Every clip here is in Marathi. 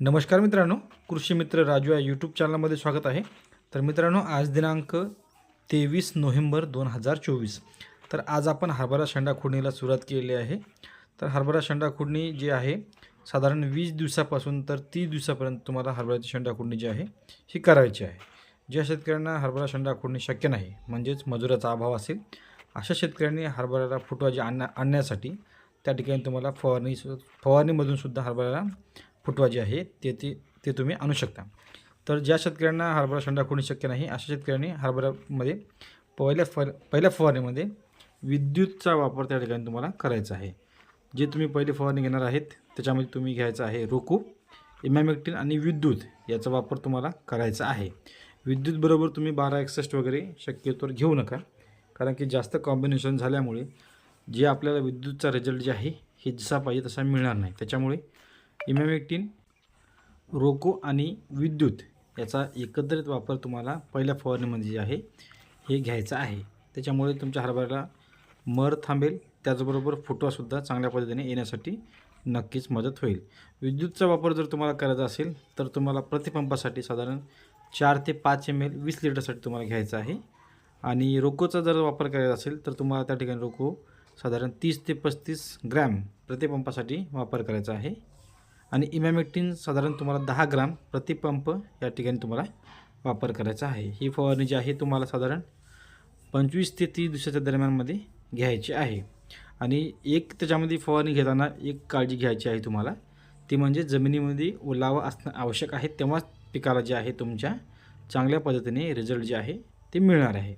नमस्कार मित्रांनो कृषी मित्र राजू या यूट्यूब चॅनलमध्ये स्वागत आहे. तर मित्रांनो आज दिनांक तेवीस नोव्हेंबर दोन हजार चोवीस. तर आज आपण हरभरा शेंडा खुडणीला सुरुवात केलेली आहे. तर हरभरा शेंडा खुडणी जी आहे साधारण वीस दिवसापासून तर तीस दिवसापर्यंत तुम्हाला हरभऱ्याची शेंडा खुडणी जी आहे ही करायची आहे. ज्या शेतकऱ्यांना हरभरा शेंडा खुडणी शक्य नाही म्हणजेच मजुराचा अभाव असेल अशा शेतकऱ्यांनी हरभऱ्याला फुटवा आणण्या आणण्यासाठी त्या ठिकाणी तुम्हाला फवारणी फवारणीमधून सुद्धा हरभऱ्याला फुटवा जे आहे ते ते ते तुम्ही आणू शकता. तर ज्या शेतकऱ्यांना हरभरा शेंडा होणे शक्य नाही अशा शेतकऱ्यांनी हरभऱ्यामध्ये पहिल्या फर पहिल्या फवारणीमध्ये विद्युतचा वापर त्या ठिकाणी तुम्हाला करायचा आहे. जे तुम्ही पहिली फवारणी घेणार आहेत त्याच्यामध्ये तुम्ही घ्यायचं आहे रोकू इमॅमेक्टिन आणि विद्युत याचा वापर तुम्हाला करायचा आहे. विद्युतबरोबर तुम्ही बारा एकसष्ट वगैरे शक्यतोवर घेऊ नका कारण की जास्त कॉम्बिनेशन झाल्यामुळे जे आपल्याला विद्युतचा रिझल्ट जे आहे हे जसा पाहिजे तसा मिळणार नाही. त्याच्यामुळे इमॅमेक्टिन रोको आणि विद्युत याचा एकत्रित वापर तुम्हाला पहिल्या फवारणीमध्ये जे आहे हे घ्यायचं आहे. त्याच्यामुळे तुमच्या हरभऱ्याला मर थांबेल. त्याचबरोबर फुटवासुद्धा चांगल्या पद्धतीने येण्यासाठी नक्कीच मदत होईल. विद्युतचा वापर जर तुम्हाला करायचा असेल तर तुम्हाला प्रतिपंपासाठी साधारण चार ते पाच एम एल वीस लिटरसाठी तुम्हाला घ्यायचं आहे. आणि रोकोचा जर वापर करायचा असेल तर तुम्हाला त्या ठिकाणी रोको साधारण तीस ते पस्तीस ग्रॅम प्रतिपंपासाठी वापर करायचा आहे. आणि इमॅमेक्टिन साधारण तुम्हाला दहा ग्राम प्रतिपंप या ठिकाणी तुम्हाला वापर करायचा आहे. ही फवारणी जी आहे तुम्हाला साधारण पंचवीस ते तीस दिवसाच्या दरम्यानमध्ये घ्यायची आहे. आणि एक त्याच्यामध्ये फवारणी घेताना एक काळजी घ्यायची आहे तुम्हाला. ती म्हणजे जमिनीमध्ये ओलावा असणं आवश्यक आहे. तेव्हाच पिकाला जे आहे तुमच्या चांगल्या पद्धतीने रिझल्ट जे आहे ते मिळणार आहे.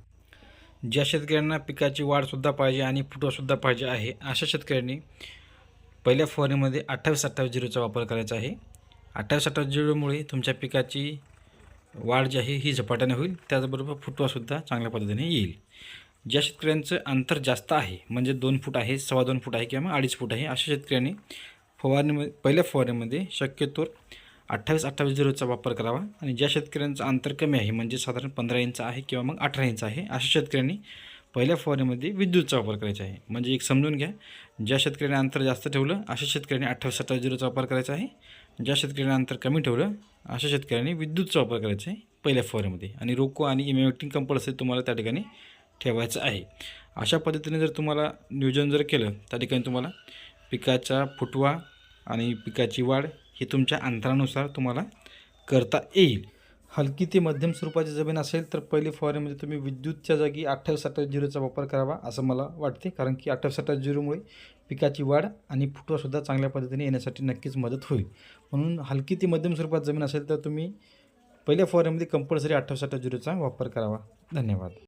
ज्या शेतकऱ्यांना पिकाची वाढसुद्धा पाहिजे आणि फुटवासुद्धा पाहिजे आहे अशा शेतकऱ्यांनी पहिल्या फवारणीमध्ये अठ्ठावीस अठ्ठावीस झिरोचा वापर करायचा आहे. अठ्ठावीस अठ्ठावीस झिरोमुळे तुमच्या पिकाची वाढ जी आहे ही झपाट्याने होईल. त्याचबरोबर फुटवासुद्धा चांगल्या पद्धतीने येईल. ज्या शेतकऱ्यांचं अंतर जास्त आहे म्हणजे दोन फूट आहे सव्वा दोन फूट आहे किंवा मग अडीच फूट आहे अशा शेतकऱ्यांनी फवारणीमध्ये पहिल्या फवारणीमध्ये शक्यतोर अठ्ठावीस अठ्ठावीस झिरोचा वापर करावा. आणि ज्या शेतकऱ्यांचं अंतर कमी आहे म्हणजे साधारण पंधरा इंच आहे किंवा मग अठरा इंच आहे अशा शेतकऱ्यांनी पहिल्या फवारणीमध्ये विद्युतचा वापर करायचा आहे. म्हणजे एक समजून घ्या ज्या शेतकऱ्यांनी अंतर जास्त ठेवलं अशा शेतकऱ्यांनी अठ्ठावीस अठ्ठावीस झिरोचा वापर करायचा आहे. ज्या शेतकऱ्यांनी अंतर कमी ठेवलं अशा शेतकऱ्यांनी विद्युतचा वापर करायचा आहे पहिल्या फवारणीमध्ये. आणि रोको आणि इमॅक्टिंग कंपल्सरी तुम्हाला त्या ठिकाणी ठेवायचं आहे. अशा पद्धतीने जर तुम्हाला नियोजन जर केलं त्या ठिकाणी तुम्हाला पिकाचा फुटवा आणि पिकाची वाढ ही तुमच्या अंतरानुसार तुम्हाला करता येईल. हलकी ते मध्यम स्वरूपाची जमीन असेल तर पहिली फवारणीमध्ये म्हणजे तुम्ही विद्युतच्या जागी अठ्ठावीस अठ्ठावीस झिरोचा वापर करावा असं मला वाटते. कारण की अठ्ठावीस अठ्ठावीस झिरोमुळे पिकाची वाढ आणि फुटवासुद्धा चांगल्या पद्धतीने येण्यासाठी नक्कीच मदत होईल. म्हणून हलकी ते मध्यम स्वरूपात जमीन असेल तर तुम्ही पहिल्या फवारणीमध्ये कंपल्सरी अठ्ठावीस अठ्ठावीस झिरोचा वापर करावा. धन्यवाद.